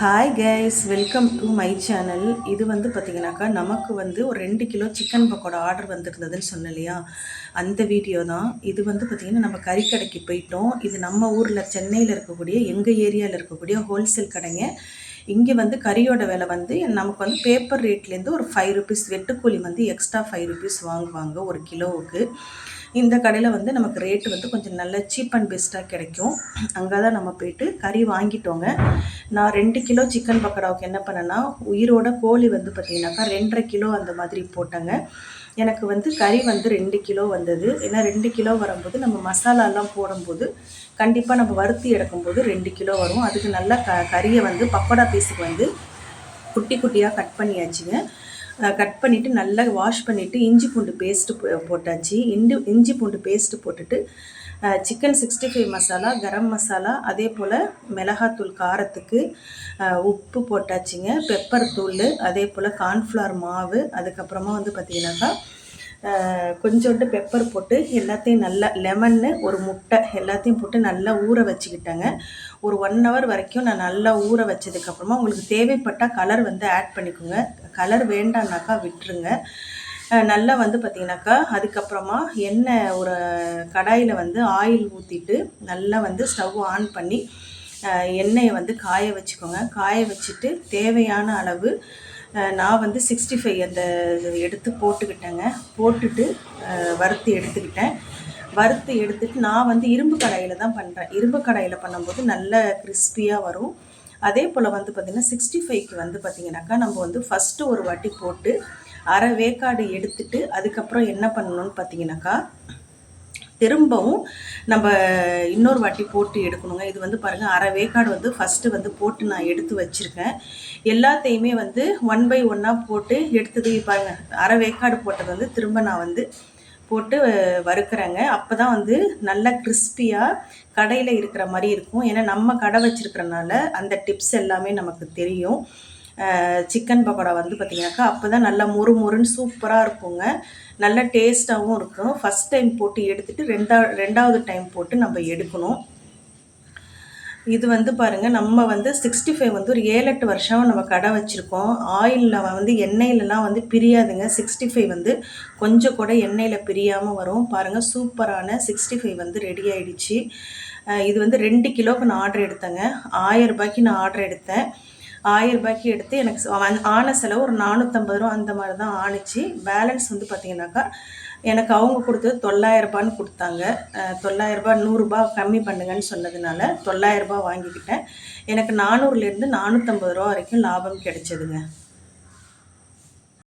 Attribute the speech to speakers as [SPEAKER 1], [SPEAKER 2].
[SPEAKER 1] Hi guys welcome to my channel இது வந்து பார்த்திங்கனாக்கா நமக்கு வந்து ஒரு ரெண்டு கிலோ சிக்கன் பக்கோடா ஆர்டர் வந்திருந்ததுன்னு சொன்னேன் இல்லையா அந்த வீடியோ தான். இது வந்து பார்த்திங்கன்னா நம்ம கறிக்கடைக்கு போயிட்டோம். இது நம்ம ஊரில் சென்னையில் இருக்கக்கூடிய எங்கள் ஏரியாவில் இருக்கக்கூடிய ஹோல்சேல் கடைங்க. இங்கே வந்து கறியோட விலை வந்து நமக்கு வந்து பேப்பர் ரேட்லேருந்து ஒரு ஃபைவ் ருபீஸ் வெட்டுக்கூலி வந்து எக்ஸ்ட்ரா ஃபைவ் ருபீஸ் வாங்குவாங்க ஒரு கிலோவுக்கு. இந்த கடையில் வந்து நமக்கு ரேட்டு வந்து கொஞ்சம் நல்ல சீப் அண்ட் பெஸ்ட்டாக கிடைக்கும். அங்கே தான் நம்ம போயிட்டு கறி வாங்கிட்டோங்க. நான் ரெண்டு கிலோ சிக்கன் பக்கோடாவுக்கு என்ன பண்ணேன்னா உயிரோட கோழி வந்து பார்த்திங்கனாக்கா ரெண்டரை கிலோ அந்த மாதிரி போட்டேங்க. எனக்கு வந்து கறி வந்து ரெண்டு கிலோ வந்தது. ஏன்னா ரெண்டு கிலோ வரும்போது நம்ம மசாலாலாம் போடும்போது கண்டிப்பாக நம்ம வறுத்தி எடுக்கும்போது ரெண்டு கிலோ வரும். அதுக்கு நல்லா க கறியை வந்து பக்கோடா பீஸுக்கு வந்து குட்டி குட்டியாக கட் பண்ணியாச்சுங்க. கட் பண்ணிவிட்டு நல்லா வாஷ் பண்ணிவிட்டு இஞ்சி பூண்டு பேஸ்ட்டு போட்டாச்சு. இண்டு இஞ்சி பூண்டு பேஸ்ட்டு போட்டுட்டு chicken sixty five masala garam masala அதே போல் மிளகாத்தூள் காரத்துக்கு உப்பு போட்டாச்சுங்க பெப்பர் தூள் அதே போல் கார்ன்ஃப்ளவர் மாவு அதுக்கப்புறமா வந்து பார்த்திங்கனாக்கா கொஞ்சோண்டு பெப்பர் போட்டு எல்லாத்தையும் நல்லா லெமன்னு ஒரு முட்டை எல்லாத்தையும் போட்டு நல்லா ஊற வச்சுக்கிட்டேங்க. ஒரு ஒன் ஹவர் வரைக்கும் நான் நல்லா ஊற வச்சதுக்கப்புறமா உங்களுக்கு தேவைப்பட்டால் கலர் வந்து ஆட் பண்ணிக்கோங்க. கலர் வேண்டாம்னாக்கா விட்டுருங்க. நல்லா வந்து பார்த்திங்கனாக்கா அதுக்கப்புறமா எண்ணெய் ஒரு கடாயில் வந்து ஆயில் ஊற்றிட்டு நல்லா வந்து ஸ்டவ் ஆன் பண்ணி எண்ணெயை வந்து காய வச்சுக்கோங்க. காய வச்சுட்டு தேவையான அளவு நான் வந்து சிக்ஸ்டி ஃபைவ் அந்த எடுத்து போட்டுக்கிட்டேங்க. போட்டுட்டு வறுத்து எடுத்துக்கிட்டேன். வறுத்து எடுத்துட்டு நான் வந்து இரும்பு கடாயில் தான் பண்ணுறேன் இரும்பு கடாயில் பண்ணும்போது நல்ல கிறிஸ்பியாக வரும். அதே போல் வந்து பார்த்திங்கன்னா சிக்ஸ்டி ஃபைவ்க்கு வந்து பார்த்திங்கனாக்கா நம்ம வந்து ஃபஸ்ட்டு ஒரு வாட்டி போட்டு அரை வேக்காடு எடுத்துட்டு அதுக்கப்புறம் என்ன பண்ணணும்னு பார்த்தீங்கன்னாக்கா திரும்பவும் நம்ம இன்னொரு வாட்டி போட்டு எடுக்கணுங்க. இது வந்து பாருங்கள் அரை வேக்காடு வந்து ஃபஸ்ட்டு வந்து போட்டு நான் எடுத்து வச்சுருக்கேன். எல்லாத்தையுமே வந்து ஒன் பை ஒன்னாக போட்டு எடுத்தது பாருங்கள் அரை வேக்காடு போட்டது வந்து திரும்ப நான் வந்து போட்டு வறுக்கிறேங்க. அப்போ தான் வந்து நல்லா கிறிஸ்பியாக கடையில் இருக்கிற மாதிரி இருக்கும். ஏன்னா நம்ம கடை வச்சுருக்கிறனால அந்த டிப்ஸ் எல்லாமே நமக்கு தெரியும். சிக்கன் பக்கோடா வந்து பார்த்திங்கனாக்கா அப்போ தான் நல்லா மொறு மொறுன்னு சூப்பராக இருக்குங்க. நல்ல டேஸ்ட்டாகவும் இருக்கும். ஃபஸ்ட் டைம் போட்டு எடுத்துகிட்டு ரெண்டா ரெண்டாவது டைம் போட்டு நம்ம எடுக்கணும். இது வந்து பாருங்கள் நம்ம வந்து சிக்ஸ்டி ஃபைவ் வந்து ஒரு ஏழு எட்டு வருஷம் நம்ம கடை வச்சுருக்கோம். ஆயிலில் வந்து எண்ணெயிலலாம் வந்து பிரியாதுங்க. சிக்ஸ்டி ஃபைவ் வந்து கொஞ்சம் கூட எண்ணெயில் பிரியாமல் வரும். பாருங்கள் சூப்பரான சிக்ஸ்டி ஃபைவ் வந்து ரெடி ஆகிடுச்சு இது வந்து ரெண்டு கிலோவுக்கு நான் ஆர்டர் எடுத்தேங்க. ஆயிரம் ரூபாய்க்கு நான் ஆர்டர் எடுத்தேன். ஆயிரம் ரூபாய்க்கு எடுத்து எனக்கு ஆன செலவு ஒரு நானூற்றம்பது ரூபா அந்த மாதிரி தான் ஆணுச்சு. பேலன்ஸ் வந்து பார்த்திங்கனாக்கா எனக்கு அவங்க கொடுத்தது தொள்ளாயிரரூபான்னு கொடுத்தாங்க. தொள்ளாயிரரூபா நூறுரூபா கம்மி பண்ணுங்கன்னு சொன்னதுனால தொள்ளாயிரரூபா வாங்கிக்கிட்டேன். எனக்கு நானூறுலேருந்து நானூற்றம்பது ரூபா வரைக்கும் லாபம் கிடைச்சதுங்க.